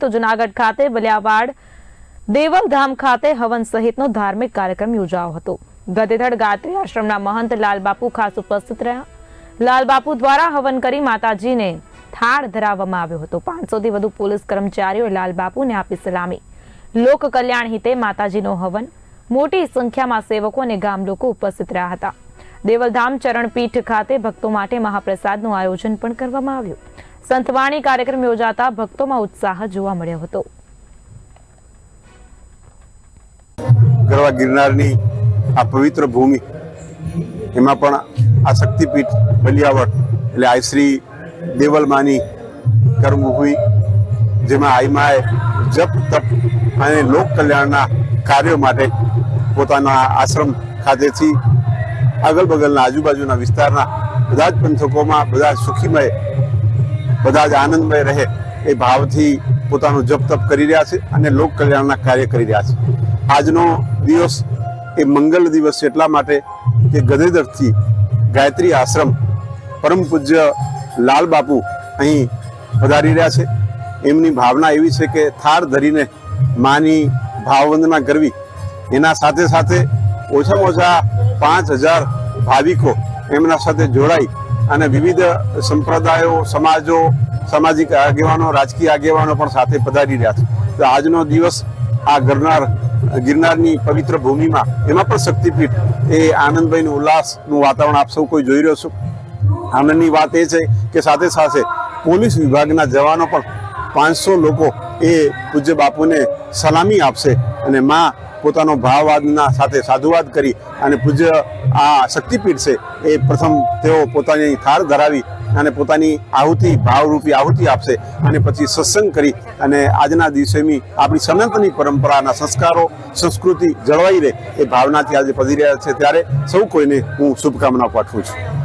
તો જુનાગઢ ખાતે, બલિયાવાડ, દેવલધામ ખાતે હવન સહિતનો ધાર્મિક કાર્યક્રમ યોજાયો હતો. ગદેધડ ગાત્રી આશ્રમના મહંત લાલબાપુ ખાસ ઉપસ્થિત રહ્યા. લાલબાપુ દ્વારા હવન કરી માતાજીને થાળ ધરાવવામાં આવ્યો હતો. પાંચસોથી વધુ પોલીસ કર્મચારીઓએ લાલબાપુને આપી સલામી. લોક કલ્યાણ હિતે માતાજીનો હવન. મોટી સંખ્યામાં સેવકો અને ગામ લોકો ઉપસ્થિત રહ્યા હતા. દેવલધામ ચરણપીઠ ખાતે ભક્તો માટે મહાપ્રસાદનું આયોજન પણ કરવામાં આવ્યું. સંતવાણી કાર્યક્રમ યોજાતા ભક્તોમાં ઉત્સાહ જોવા મળ્યો હતો. ગરવા ગિરનારની આ પવિત્ર ભૂમિ, એમાં પણ આ શક્તિપીઠ બલિયાવટ એટલે આ દેવલમાની કર્મભૂમિ, જેમાં આઈમાએ જપ, તપ અને લોક કલ્યાણના કાર્યો માટે પોતાના આશ્રમ ખાતેથી આગલ બગલના આજુબાજુના વિસ્તારના બધા જ પંથકોમાં બધા સુખીમય બધા જ આનંદમય રહે એ ભાવથી પોતાનું જપ તપ કરી રહ્યા છે અને લોક કલ્યાણના કાર્ય કરી રહ્યા છે. આજનો દિવસ એ મંગલ દિવસ એટલા માટે કે ગધેદરથી ગાયત્રી આશ્રમ પરમ પૂજ્ય લાલ બાપુ અહીં પધારી રહ્યા છે. એમની ભાવના એવી છે કે થાર ધરીને માની ભાવવંદના કરવી. એના સાથે સાથે ઓછામાં ઓછા પાંચ હજાર ભાવિકો એમના સાથે જોડાઈ અને વિવિધ સંપ્રદાયો, સમાજો, સામાજિક આગેવાનો, રાજકીય આગેવાનો પણ સાથે પધારી રહ્યા છે. તો આજનો દિવસ આ ગરનાર, ગિરનારની પવિત્ર ભૂમિમાં એમાં પણ શક્તિપીઠ એ આનંદભાઈનું ઉલ્લાસનું વાતાવરણ આપ સૌ કોઈ જોઈ રહ્યો છો? આનંદની વાત એ છે કે સાથે સાથે પોલીસ વિભાગના જવાનો પણ પાંચસો લોકો એ પૂજ્ય બાપુને સલામી આપશે અને માં પોતાનો ભાવવાદના સાથે સાધુવાદ કરી અને પૂજ્ય આ શક્તિપીઠ છે, એ પ્રથમ તેઓ પોતાની થાળ ધરાવી અને પોતાની આહુતિ, ભાવરૂપી આહુતિ આપશે અને પછી સત્સંગ કરી અને આજના દિવસેની આપણી સનાતની પરંપરાના સંસ્કારો, સંસ્કૃતિ જળવાઈ રહે એ ભાવનાથી આજે પધી રહ્યા છે. ત્યારે સૌ કોઈને હું શુભકામના પાઠવું છું.